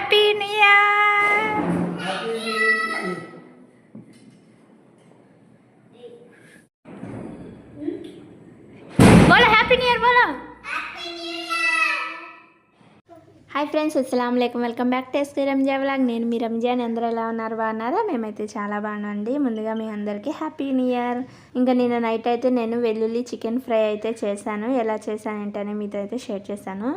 Happy new year బోలో happy new year బోలో hi friends అస్సలం లేకం welcome back to SK Ranja vlog నేను మీ రంజాన్ అందరూ ఎలా ఉన్నారు? బాగున్నారా? మేమైతే చాలా బాగున్నాండి ముందుగా మీ అందరికీ హ్యాపీ న్యూ ఇయర్ ఇంకా నిన్న నైట్ అయితే నేను వెల్లుల్లి చికెన్ ఫ్రై అయితే చేశాను. ఎలా చేశాను ఏంటనే మీతో అయితే షేర్ చేశాను.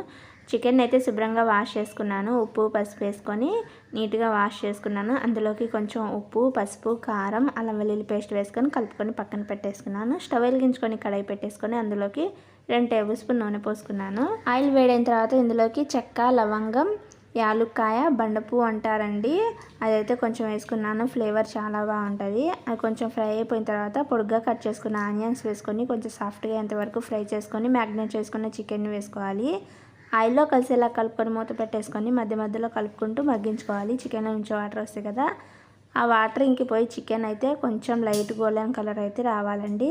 చికెన్ అయితే శుభ్రంగా వాష్ చేసుకున్నాను. ఉప్పు పసుపు వేసుకొని నీట్గా వాష్ చేసుకున్నాను. అందులోకి కొంచెం ఉప్పు పసుపు కారం అల్లం వెల్లుల్లి పేస్ట్ వేసుకొని కలుపుకొని పక్కన పెట్టేసుకున్నాను. స్టవ్ వెలిగించుకొని కడాయి పెట్టేసుకొని అందులోకి రెండు టేబుల్ స్పూన్ నూనె పోసుకున్నాను. ఆయిల్ వేడైన తర్వాత ఇందులోకి చెక్క లవంగం యాలుక్కాయ బండపు అంటారండి. అదైతే కొంచెం వేసుకున్నాను. ఫ్లేవర్ చాలా బాగుంటుంది. అది కొంచెం ఫ్రై అయిపోయిన తర్వాత పొడుగ్గా కట్ చేసుకున్న ఆనియన్స్ వేసుకొని కొంచెం సాఫ్ట్గా ఎంతవరకు ఫ్రై చేసుకొని మ్యాగ్నేట్ చేసుకున్న చికెన్ వేసుకోవాలి. ఆయిల్లో కలిసేలా కలుపుకొని మూత పెట్టేసుకొని మధ్య మధ్యలో కలుపుకుంటూ మగ్గించుకోవాలి. చికెన్ నుంచి వాటర్ వస్తాయి కదా. ఆ వాటర్ ఇంకిపోయి చికెన్ అయితే కొంచెం లైట్ గోల్డెన్ కలర్ అయితే రావాలండి.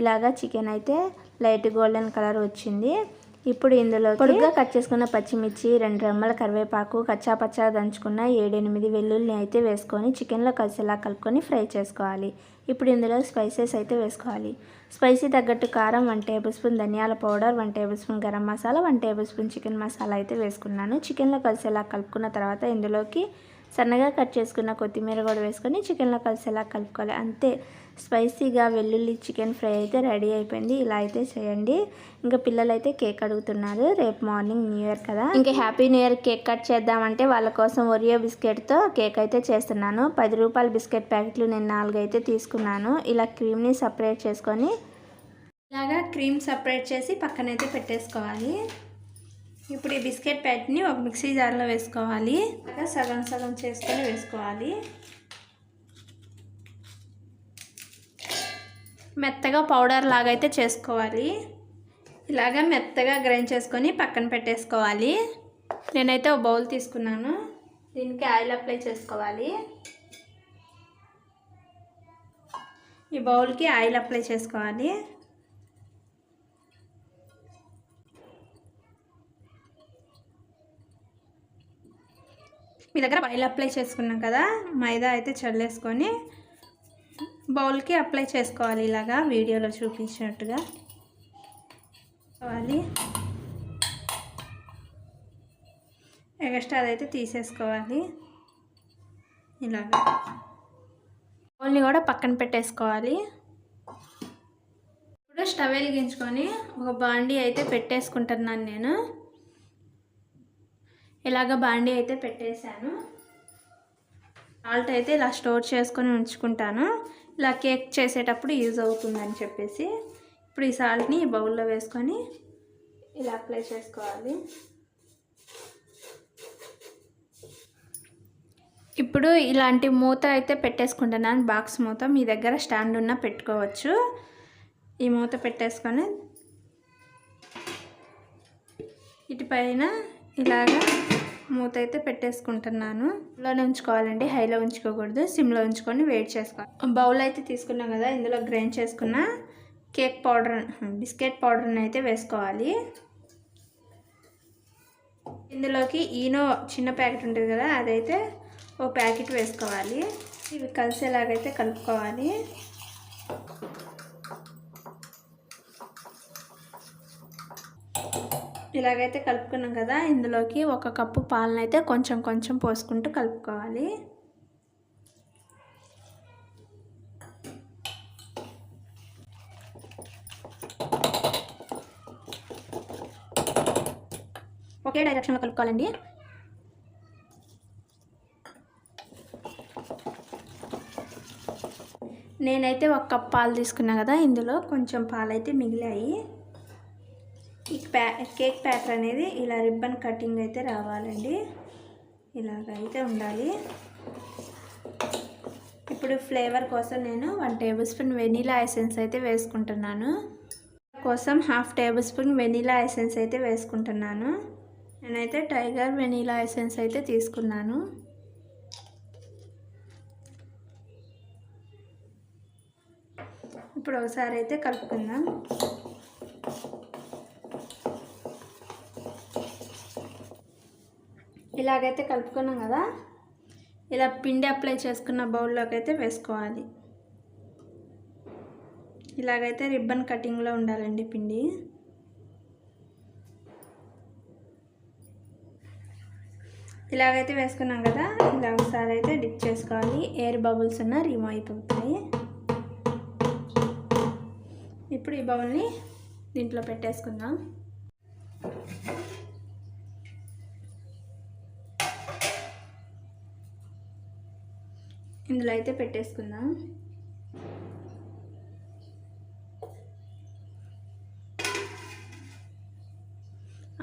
ఇలాగా చికెన్ అయితే లైట్ గోల్డెన్ కలర్ వచ్చింది. ఇప్పుడు ఇందులో పొడుగ్గా కట్ చేసుకున్న పచ్చిమిర్చి రెండు రెమ్మల కరివేపాకు కచ్చా పచ్చా దంచుకున్న ఏడెనిమిది వెల్లుల్లి అయితే వేసుకొని చికెన్లో కలిసేలా కలుపుకొని ఫ్రై చేసుకోవాలి. ఇప్పుడు ఇందులో స్పైసెస్ అయితే వేసుకోవాలి. స్పైసీ తగ్గట్టు కారం వన్ టేబుల్ స్పూన్ ధనియాల powder one tablespoon garam masala one tablespoon chicken masala అయితే వేసుకున్నాను. చికెన్లో కలిసేలా కలుపుకున్న తర్వాత ఇందులోకి సన్నగా కట్ చేసుకున్న కొత్తిమీర కూడా వేసుకొని చికెన్లో కలిసేలా కలుపుకోవాలి. అంతే. స్పైసీగా వెల్లుల్లి చికెన్ ఫ్రై అయితే రెడీ అయిపోయింది. ఇలా అయితే చేయండి. ఇంకా పిల్లలు అయితే కేక్ అడుగుతున్నారు. రేపు మార్నింగ్ న్యూ ఇయర్ కదా. ఇంకా happy new year cake cut చేద్దామంటే వాళ్ళ కోసం ఒరియో బిస్కెట్తో కేక్ అయితే చేస్తున్నాను. పది రూపాయల బిస్కెట్ ప్యాకెట్లు నేను నాలుగు అయితే తీసుకున్నాను. ఇలా క్రీమ్ని సపరేట్ చేసుకొని ఇలాగా క్రీమ్ సపరేట్ చేసి పక్కనైతే పెట్టేసుకోవాలి. ఇప్పుడు ఈ బిస్కెట్ ప్యాట్ని ఒక మిక్సీ జార్లో వేసుకోవాలి. సగం సగం చేసుకొని వేసుకోవాలి. మెత్తగా పౌడర్ లాగా అయితే చేసుకోవాలి. ఇలాగా మెత్తగా గ్రైండ్ చేసుకొని పక్కన పెట్టేసుకోవాలి. నేనైతే ఒక బౌల్ తీసుకున్నాను. దీనికి ఆయిల్ అప్లై చేసుకోవాలి. ఈ బౌల్కి ఆయిల్ అప్లై చేసుకోవాలి. మీ దగ్గర ఆయిల్ అప్లై చేసుకున్నాం కదా మైదా అయితే చల్లేసుకొని బౌల్కి అప్లై చేసుకోవాలి ఇలాగా వీడియోలో చూపించినట్టుగా. కావాలి. ఎక్స్ట్రా అదైతే తీసేసుకోవాలి. ఇలాగా. బౌల్ని కూడా పక్కన పెట్టేసుకోవాలి. ఇప్పుడు స్టవ్ వెలిగించుకొని ఒక బాండీ అయితే పెట్టేసుకుంటున్నాను నేను. ఇలాగ బాండీ అయితే పెట్టేశాను. సాల్ట్ అయితే ఇలా స్టోర్ చేసుకొని ఉంచుకుంటాను. ఇలా కేక్ చేసేటప్పుడు యూజ్ అవుతుందని చెప్పేసి ఇప్పుడు ఈ సాల్ట్ని బౌల్లో వేసుకొని ఇలా అప్లై చేసుకోవాలి. ఇప్పుడు ఇలాంటి మూత అయితే పెట్టేసుకుంటున్నాను బాక్స్ మూత మీ దగ్గర స్టాండ్ ఉన్న పెట్టుకోవచ్చు. ఈ మూత పెట్టేసుకొని ఇటుపైన ఇలాగా మూత అయితే పెట్టేసుకుంటున్నాను. లోనే ఉంచుకోవాలండి హైలో ఉంచుకోకూడదు. సిమ్లో ఉంచుకొని వెయిట్ చేసుకోవాలి. బౌల్ అయితే తీసుకున్నాం కదా ఇందులో గ్రైండ్ చేసుకున్న కేక్ పౌడర్ బిస్కెట్ పౌడర్ని అయితే వేసుకోవాలి. ఇందులోకి ఈనో చిన్న ప్యాకెట్ ఉంటుంది కదా అదైతే ఓ ప్యాకెట్ వేసుకోవాలి. ఇవి కలిసేలాగైతే కలుపుకోవాలి. ఇలాగైతే కలుపుకున్నాం కదా ఇందులోకి ఒక కప్పు పాలనైతే అయితే కొంచెం కొంచెం పోసుకుంటూ కలుపుకోవాలి. ఒకే డైరెక్షన్లో కలుపుకోవాలండి. నేనైతే ఒక కప్ పాలు తీసుకున్నా కదా ఇందులో కొంచెం పాలైతే మిగిలాయి. ఈ ప్యా కేక్ ప్యాటర్ అనేది ఇలా రిబ్బన్ కటింగ్ అయితే రావాలండి. ఇలాగైతే ఉండాలి. ఇప్పుడు ఫ్లేవర్ కోసం నేను one tablespoon vanilla essence అయితే వేసుకుంటున్నాను. కోసం half tablespoon vanilla essence అయితే వేసుకుంటున్నాను. నేనైతే టైగర్ వెనీలా ఎసెన్స్ అయితే తీసుకున్నాను. ఇప్పుడు ఒకసారి అయితే కలుపుకుందాం. ఇలాగైతే కలుపుకున్నాం కదా. ఇలా పిండి అప్లై చేసుకున్న బౌల్లోకి అయితే వేసుకోవాలి. ఇలాగైతే రిబ్బన్ కటింగ్లో ఉండాలండి పిండి. ఇలాగైతే వేసుకున్నాం కదా. ఇలా ఒకసారి అయితే డిప్ చేసుకోవాలి. ఎయిర్ బబుల్స్ ఉన్న రిమూవ్ అయిపోతాయి. ఇప్పుడు ఈ బౌల్ని దీంట్లో పెట్టేసుకుందాం. ఇందులో అయితే పెట్టేసుకుందాం.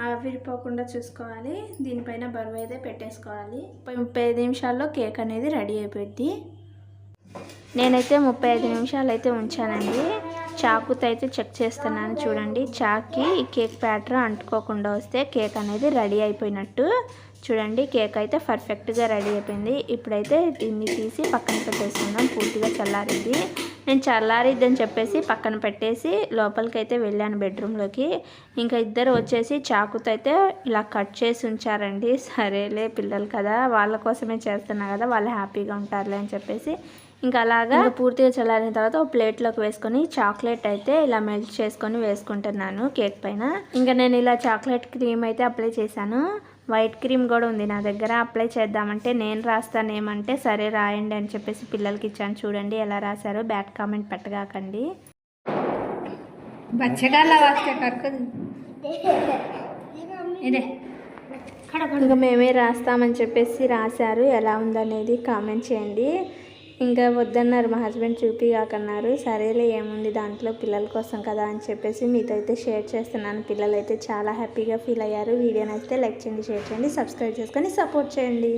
ఆవిరిపోకుండా చూసుకోవాలి. దీనిపైన బరువు అయితే పెట్టేసుకోవాలి. ముప్పై ఐదు నిమిషాల్లో కేక్ అనేది రెడీ అయిపోద్ది. నేనైతే ముప్పై ఐదు నిమిషాలు అయితే ఉంచానండి. చాకుతో అయితే చెక్ చేస్తున్నాను చూడండి. చాక్కి ఈ కేక్ ప్యాటర్ అంటుకోకుండా వస్తే కేక్ అనేది రెడీ అయిపోయినట్టు. చూడండి కేక్ అయితే పర్ఫెక్ట్గా రెడీ అయిపోయింది. ఇప్పుడైతే దీన్ని తీసి పక్కన పెట్టేసుకుందాం పూర్తిగా చల్లారిద్ది నేను చల్లారిద్దని చెప్పేసి పక్కన పెట్టేసి లోపలికి అయితే వెళ్ళాను బెడ్రూమ్లోకి. ఇంకా ఇద్దరు వచ్చేసి చాకుతో అయితే ఇలా కట్ చేసి ఉంచారండి. సరేలే పిల్లలు కదా వాళ్ళ కోసమే చేస్తున్నా కదా వాళ్ళు హ్యాపీగా ఉంటారులే అని చెప్పేసి. ఇంకా అలాగా పూర్తిగా చల్లారిన తర్వాత ఒక ప్లేట్లోకి వేసుకొని చాక్లెట్ అయితే ఇలా మెల్ట్ చేసుకొని వేసుకుంటున్నాను కేక్ పైన. ఇంకా నేను ఇలా చాక్లెట్ క్రీమ్ అయితే అప్లై చేశాను. వైట్ క్రీమ్ కూడా ఉంది నా దగ్గర. అప్లై చేద్దామంటే నేను రాస్తాను ఏమంటే సరే రాయండి అని చెప్పేసి పిల్లలకి ఇచ్చాను. చూడండి ఎలా రాశారో బ్యాడ్ కామెంట్ పెట్టగాకండి. ఇంకా మేమే రాస్తామని చెప్పేసి రాశారు. ఎలా ఉందనేది కామెంట్ చేయండి. ఇంకా వద్దన్నారు. మా హస్బెండ్ చూపిగాకన్నారు సరేలే ఏముంది దాంట్లో పిల్లల కోసం కదా అని చెప్పేసి మీతో అయితే షేర్ చేస్తున్నాను. పిల్లలు అయితే చాలా హ్యాపీగా ఫీల్ అయ్యారు. వీడియో నచ్చితే లైక్ చేయండి షేర్ చేయండి సబ్స్క్రైబ్ చేసుకొని సపోర్ట్ చేయండి.